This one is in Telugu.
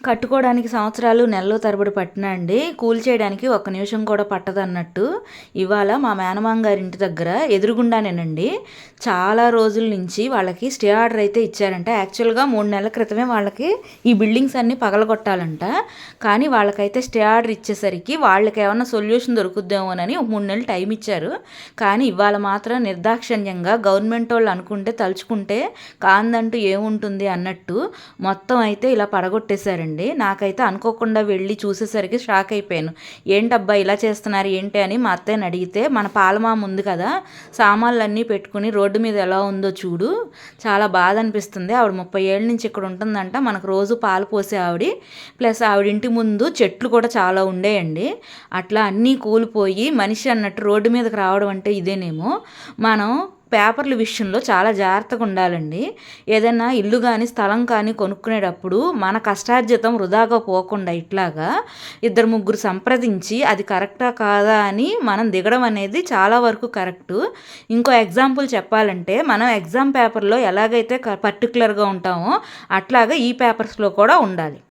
కట్టుకోవడానికి సంవత్సరాలు నెలలో తరబడి పట్టినా అండి. కూల్ చేయడానికి ఒక్క నిమిషం కూడా పట్టదన్నట్టు. ఇవాళ మా మేనమామ గారి ఇంటి దగ్గర ఎదురుగుండానేనండి. చాలా రోజుల నుంచి వాళ్ళకి స్టే ఆర్డర్ అయితే ఇచ్చారంట. యాక్చువల్గా మూడు నెలల క్రితమే వాళ్ళకి ఈ బిల్డింగ్స్ అన్నీ పగలగొట్టాలంట. కానీ వాళ్ళకైతే స్టే ఆర్డర్ ఇచ్చేసరికి వాళ్ళకి ఏమన్నా సొల్యూషన్ దొరుకుద్దేమోనని మూడు నెలలు టైం ఇచ్చారు. కానీ ఇవాళ మాత్రం నిర్దాక్షణ్యంగా గవర్నమెంట్ వాళ్ళు అనుకుంటే తలుచుకుంటే కాందంటూ ఏముంటుంది అన్నట్టు మొత్తం అయితే ఇలా పడగొట్టేశారు అండి. నాకైతే అనుకోకుండా వెళ్ళి చూసేసరికి షాక్ అయిపోయాను. ఏంటబ్బా ఇలా చేస్తున్నారు? ఏంటి? అని మా అత్తయ్యని అడిగితే మన పాలమామ ఉంది కదా సామాన్లన్నీ పెట్టుకుని రోడ్డు మీద ఎలా ఉందో చూడు. చాలా బాధ అనిపిస్తుంది. ఆవిడ ముప్పై ఏళ్ళ నుంచి ఇక్కడ ఉంటుందంట. మనకు రోజు పాలు పోసే ఆవిడ. ప్లస్ ఆవిడ ఇంటి ముందు చెట్లు కూడా చాలా ఉండేయండి. అట్లా అన్నీ కూలిపోయి మనిషి అన్నట్టు రోడ్డు మీదకి రావడం అంటే ఇదేనేమో. మనం పేపర్ల విషయంలో చాలా జాగ్రత్తగా ఉండాలండి. ఏదైనా ఇల్లు కానీ స్థలం కానీ కొనుక్కునేటప్పుడు మన కష్టార్జితం వృధాగా పోకుండా ఇట్లాగా ఇద్దరు ముగ్గురు సంప్రదించి అది కరెక్టా కాదా అని మనం దిగడం అనేది చాలా వరకు కరెక్టు. ఇంకో ఎగ్జాంపుల్ చెప్పాలంటే మనం ఎగ్జామ్ పేపర్లో ఎలాగైతే పర్టికులర్గా ఉంటామో అట్లాగా ఈ పేపర్స్లో కూడా ఉండాలి.